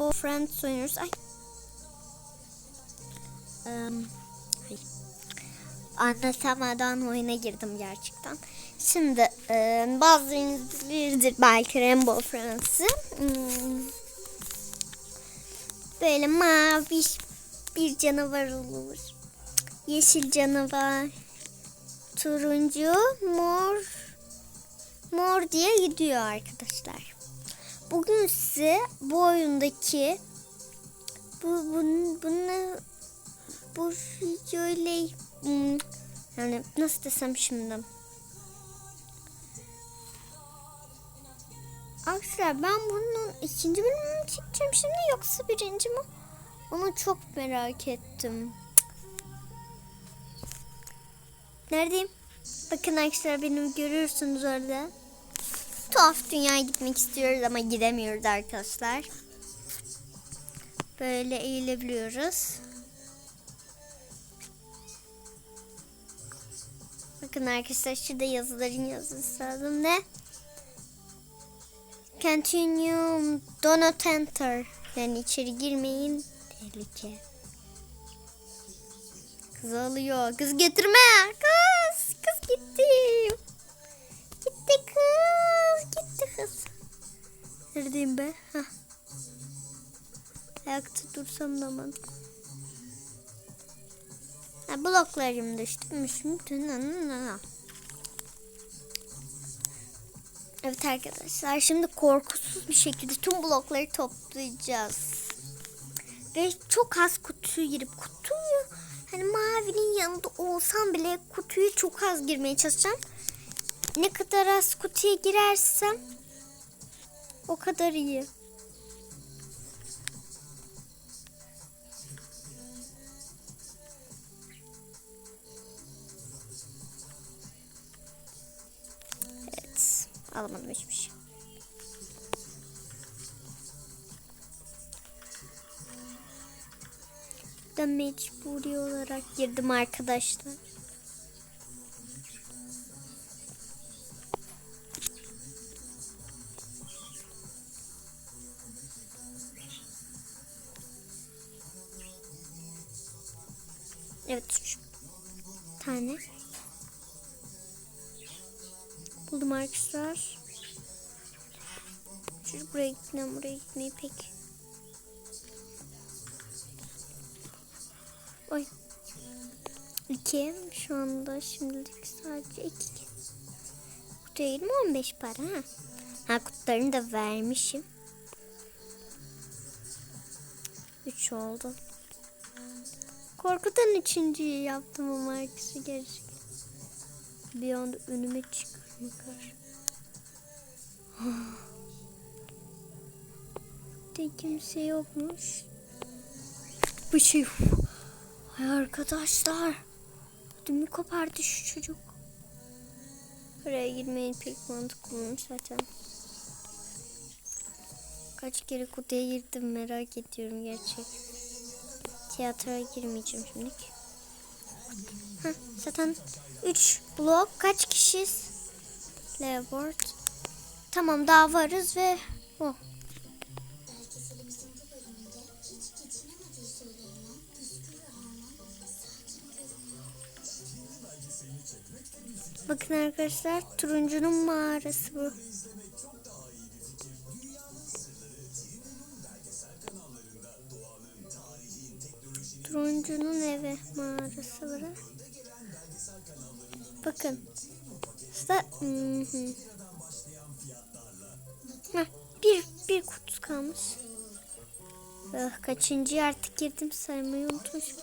Rainbow Friends oynuyoruz. Ay. Em, ay. Anlatamadan oyuna girdim gerçekten. Şimdi e, bazılarınız bilirdir belki Rainbow Friends'i. Hmm. Böyle mavi bir canavar olur. Yeşil canavar. Turuncu, mor, mor diye gidiyor arkadaşlar. Bugün size bu oyundaki bu bunu bunu bu videoyla hmm, yani nasıl desem şimdi Arkadaşlar ben bunun ikinci bölümünü çekeceğim şimdi yoksa birinci mi? Onu çok merak ettim. Neredeyim? Bakın arkadaşlar benim görüyorsunuz orada. Tuhaf dünyaya gitmek istiyoruz ama gidemiyoruz arkadaşlar. Böyle eğilebiliyoruz. Bakın arkadaşlar şurada yazıların yazısı lazım. Ne? Continue do not enter. Yani içeri girmeyin. Tehlike. Kız alıyor. Kız getirme. Kız. Kız. Gitti Neredeyim be? Hah. Ayakta dursam da mantıklı. Ha, bloklarım düştümüş. Evet arkadaşlar şimdi korkusuz bir şekilde tüm blokları toplayacağız. Ve çok az kutuyu girip kutuyu hani mavinin yanında olsam bile kutuyu çok az girmeye çalışacağım. Ne kadar az kutuya girersem o kadar iyi. Evet. Alamadım hiçbir şey. Da mecburi olarak girdim arkadaşlar. Tane. Buldum arkadaşlar. Şu buraya gitmem buraya gitmeyi pek. Oy. İki. Şu anda şimdilik sadece iki. Kutuya 20 15 para ha. Ha kutularını da vermişim. Üç oldu. Korkudan üçüncüyü yaptım ama arkası gerçek. Bir anda önüme çıkıyor. De kimse yokmuş. Bir şey. Ay arkadaşlar. Ödümü kopardı şu çocuk. Oraya girmeyin pek mantıklı olmuş zaten. Kaç kere kutuya girdim merak ediyorum gerçek. Tiyatroya girmeyeceğim şimdi. Heh, zaten 3 blok kaç kişiyiz? Leopard. Tamam daha varız ve oh. Bakın arkadaşlar turuncunun mağarası bu. Turuncunun evi mağarası var. Bakın. Hı hı. Heh, bir bir kutu kalmış. Ah, kaçıncı artık girdim saymayı unutmuşum.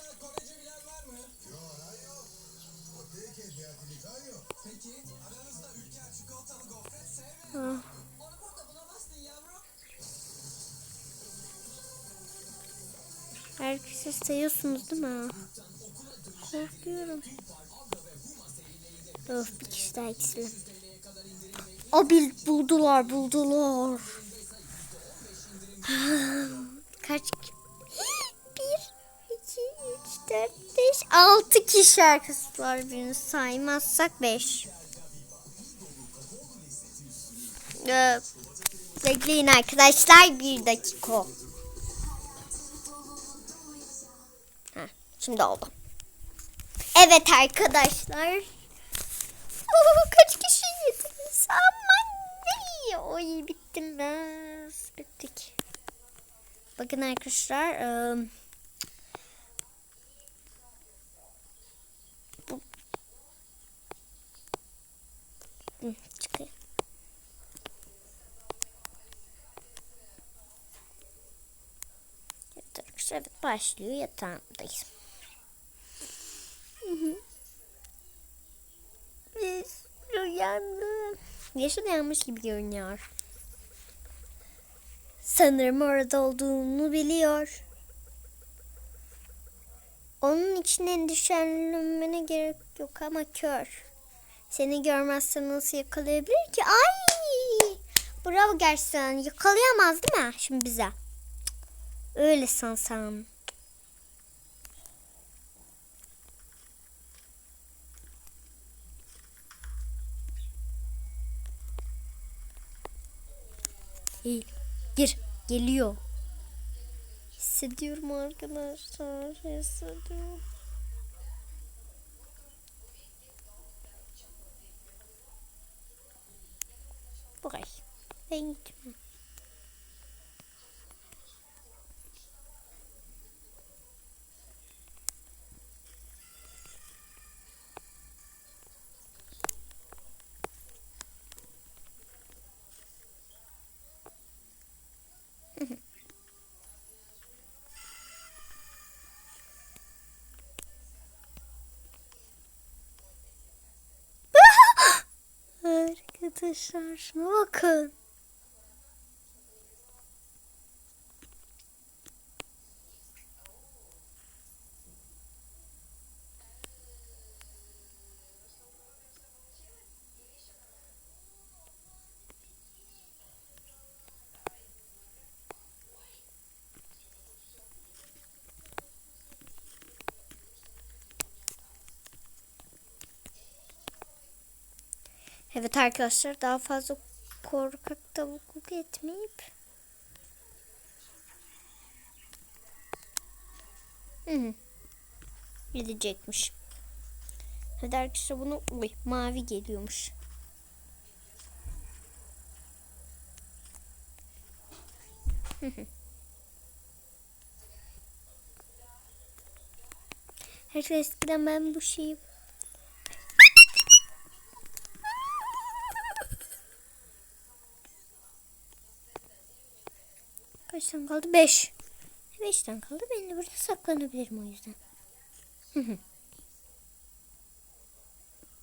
Ah. Herkese sayıyorsunuz değil mi? Korkuyorum. Of bir kişi daha eksilim. O bil buldular buldular. Kaç? Bir, iki, üç, dört, beş, altı kişi arkadaşlar birini saymazsak beş. Ee, bekleyin arkadaşlar bir dakika. Şimdi oldu. Evet arkadaşlar. Oo, kaç kişi yediniz? Aman ne? Oy bittim ben. Bittik. Bakın arkadaşlar. ıı, bu- Hı, çıkıyor. Evet arkadaşlar evet başlıyor yatağımdayız. Biz uyandım. Yeşil yanmış gibi görünüyor. Sanırım orada olduğunu biliyor. Onun için endişelenmene gerek yok ama kör. Seni görmezse nasıl yakalayabilir ki? Ay! Bravo gerçekten. Yakalayamaz değil mi şimdi bize? Öyle sansam. Hey, gir. Geliyor. Hissediyorum arkadaşlar. Hissediyorum. Buraya. Ben gitmiyorum. Arkadaşlar şuna bakın. Evet arkadaşlar daha fazla korkak tavukluk etmeyip. Gidecekmiş. Hadi arkadaşlar bunu Uy, mavi geliyormuş. Hı hı. Eskiden ben bu şeyi Kaç tane kaldı? Beş. Beş tane kaldı. Ben de burada saklanabilirim o yüzden. Hı hı.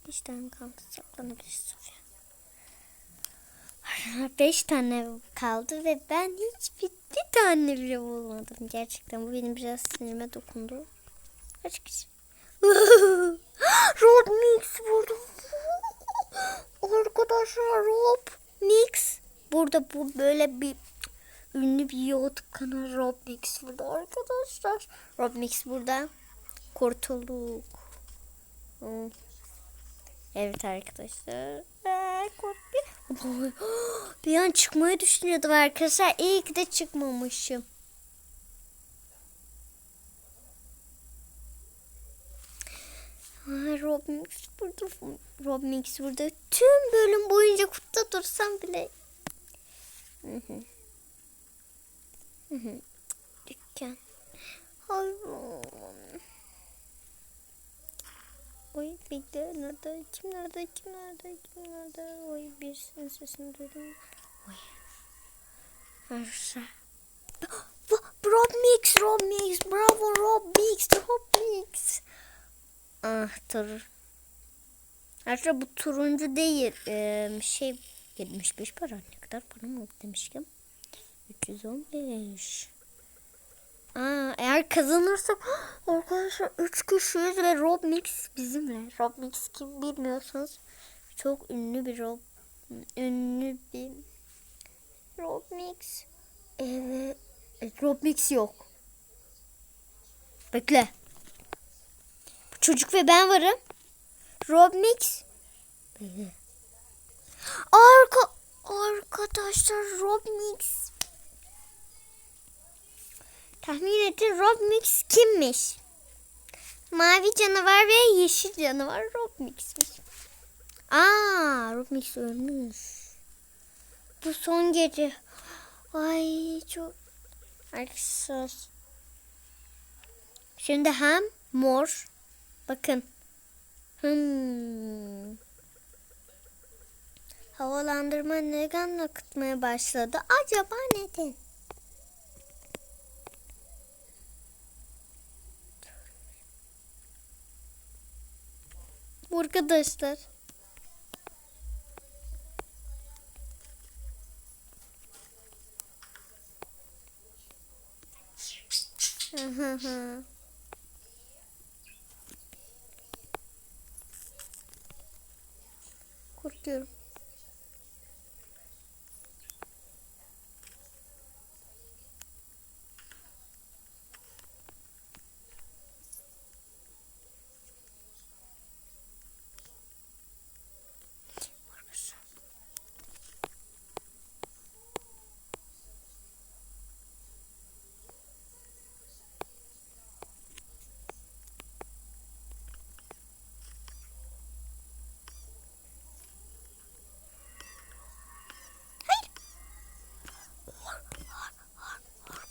Beş tane kaldı. Saklanabiliriz Sofya. Beş tane kaldı ve ben hiç bir, tane bile bulmadım. Gerçekten bu benim biraz sinirime dokundu. Kişi? Rob Mix burada. Arkadaşlar Rob Mix. Burada bu böyle bir ünlü bir YouTube kanalı Robmix burada arkadaşlar. Robmix burada. Kurtulduk. Evet arkadaşlar. Bir an çıkmayı düşünüyordum arkadaşlar. İyi ki de çıkmamışım. Robmix burada. Robmix burada. Tüm bölüm boyunca kutuda dursam bile. Hı hı. Dükkan. Ay. Oy bekle nerede? Kim nerede? Kim nerede? Kim nerede? Oy birisinin sesini duydum. Oy. Arkadaşlar Rob Mix Rob Mix. Bravo Rob Mix Rob Mix. Ah dur. Arkadaşlar bu turuncu değil ee, şey 75 para. Ne kadar para mı demiştim 315 Aa, eğer kazanırsak arkadaşlar 3 kişiyiz ve Robmix bizimle. Robmix kim bilmiyorsanız çok ünlü bir Rob ünlü bir Robmix. Evet, evet Robmix yok. Bekle. Bu çocuk ve ben varım. Robmix. Bekle. Arka arkadaşlar Robmix Tahmin edin Robmix kimmiş? Mavi canavar ve yeşil canavar Robmix'miş. Aa, Robmix ölmüş. Bu son gece. Ay çok arkadaşlar. Şimdi hem mor. Bakın. Hmm. Havalandırma neden akıtmaya başladı? Acaba neden? Arkadaşlar. Korkuyorum.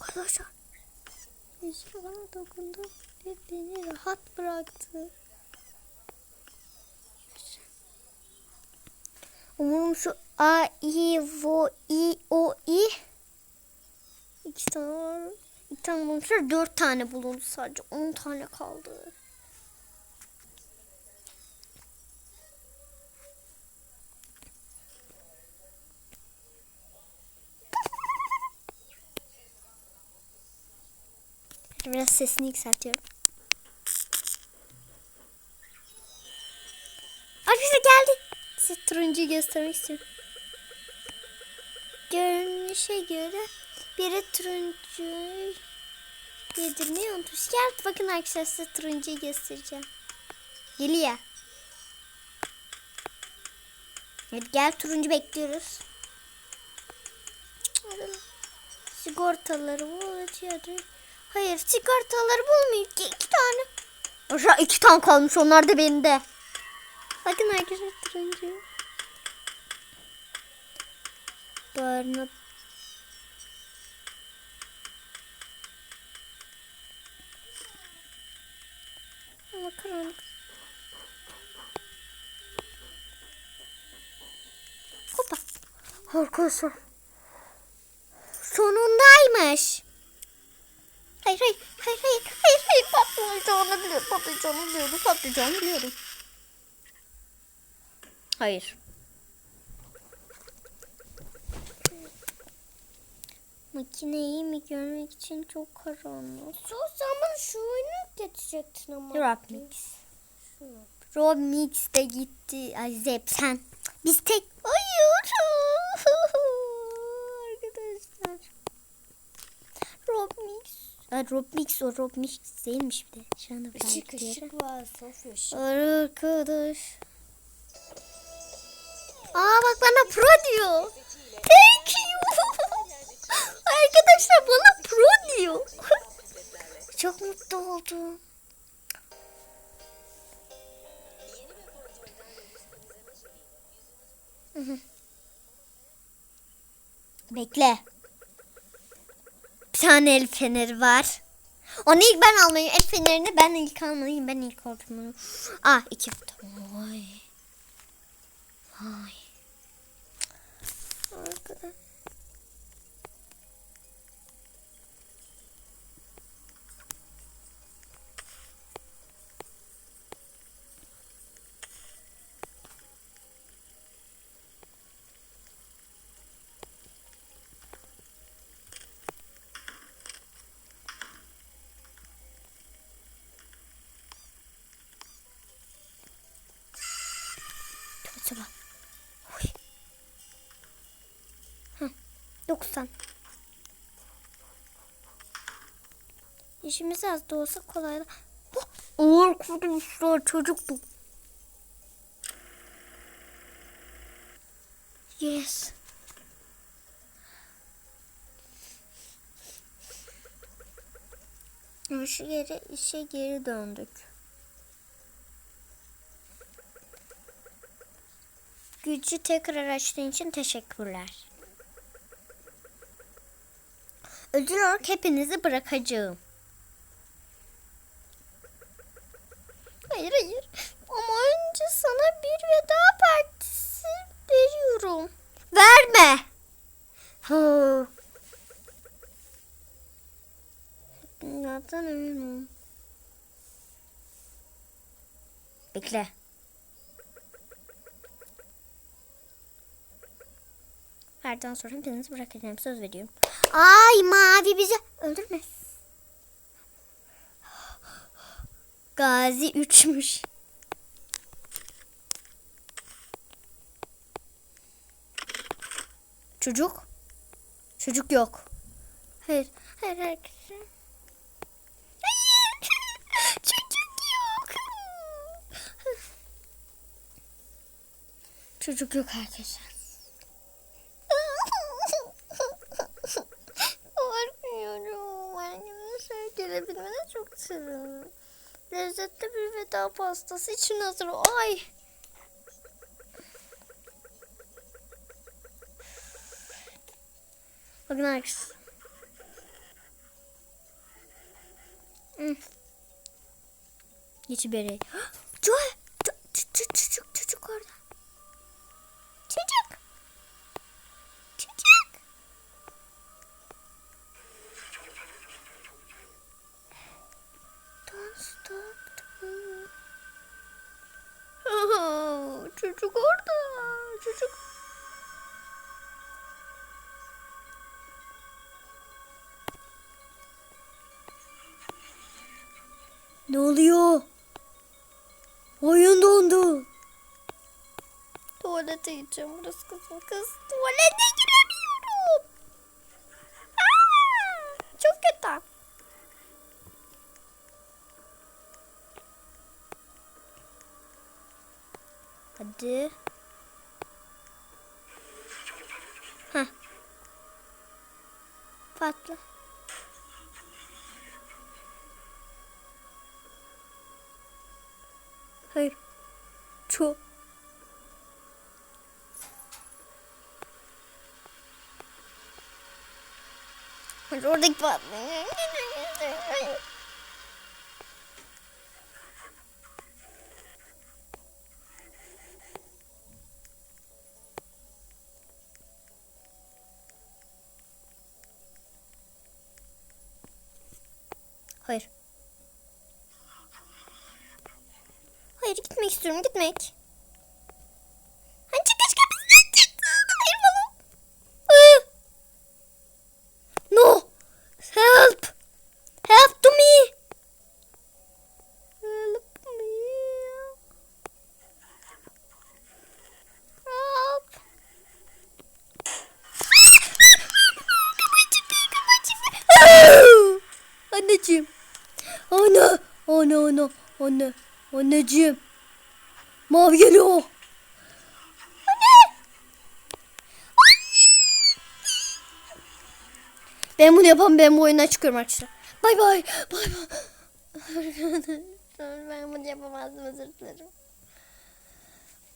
Arkadaşlar. Yeşil bana dokundu ve beni rahat bıraktı. Umarım şu A, I, V, I, O, I. İki tane var. İki tane bulmuşlar. Dört tane bulundu sadece. On tane kaldı. Biraz sesini yükseltiyorum. Arkadaşlar geldi. Size turuncuyu göstermek istiyorum. Görünüşe göre biri turuncuyu yedirmeyi unutmuş. Gel bakın arkadaşlar size turuncuyu göstereceğim. Geliyor. Hadi gel turuncu bekliyoruz. Sigortaları bulacağız. Hayır sigortaları bulmuyor ki iki tane. Aşağı iki tane kalmış onlar da bende. Bakın arkadaşlar turuncu. Barına Ama karanlık. Hoppa. Arkadaşlar. Sonundaymış. Hayır hayır hayır hayır hayır hayır patlayacağını biliyorum patlayacağını biliyorum patlayacağını biliyorum. Hayır. Makineyi mi görmek için çok karanlık. Şu zaman şu oyunu getirecektin ama. Robmix. Robmix de gitti. Ay Zep sen. Biz tek... Hayır. Arkadaşlar. Robmix. Ha, Robmix o Robmix değilmiş bir de. Şu anda fark Işık ışık var Sofya ışık. Arkadaş. Aa bak bana pro diyor. Thank you. Arkadaşlar bana pro diyor. Çok mutlu oldum. Bekle. Bir tane el feneri var. Onu ilk ben almayayım. El fenerini ben ilk almalıyım. Ben ilk oldum. Ah iki. Vay. Vay. Arkadaş. Acaba. Oy. Hı. 90. İşimiz az da olsa kolay. da- Oh, Ağır kurmuşlar çocuk bu. Yes. Şu geri işe geri döndük. Gücü tekrar açtığın için teşekkürler. Ödül olarak hepinizi bırakacağım. Hayır hayır. Ama önce sana bir veda partisi veriyorum. Verme. Hı. Zaten eminim. Bekle. Verden sonra hepinizi bırakacağım. Söz veriyorum. Ay mavi bizi öldürme. Gazi 3'müş. Çocuk? Çocuk yok. Hayır. Hayır arkadaşlar. Hayır. Çocuk yok. Çocuk yok arkadaşlar. Korkmuyorum. Arkadaşlar gelebilmene çok sevindim. Veda pastası için hazır. Ay. Bakın arkadaşlar. Hmm. Hiç beri. Joy. Çocuk orada. Çocuk. Ne oluyor? Oyun dondu. Tuvalete gideceğim. Burası kızım kız. Tuvalete giremiyorum. Hadi. Heh. Patla. Hayır. Çok. Oradaki patla. Hayır. Hayır gitmek istiyorum gitmek. Ana. Anne. Anneciğim. Mavi geliyor. Anne. Ben bunu yapamam. Ben bu oyundan çıkıyorum arkadaşlar. Bay bay. Bay bay. ben bunu yapamazdım özür dilerim.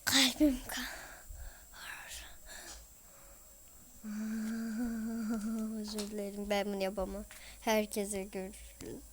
Kalbim kan. Özür dilerim ben bunu yapamam. Herkese görüşürüz.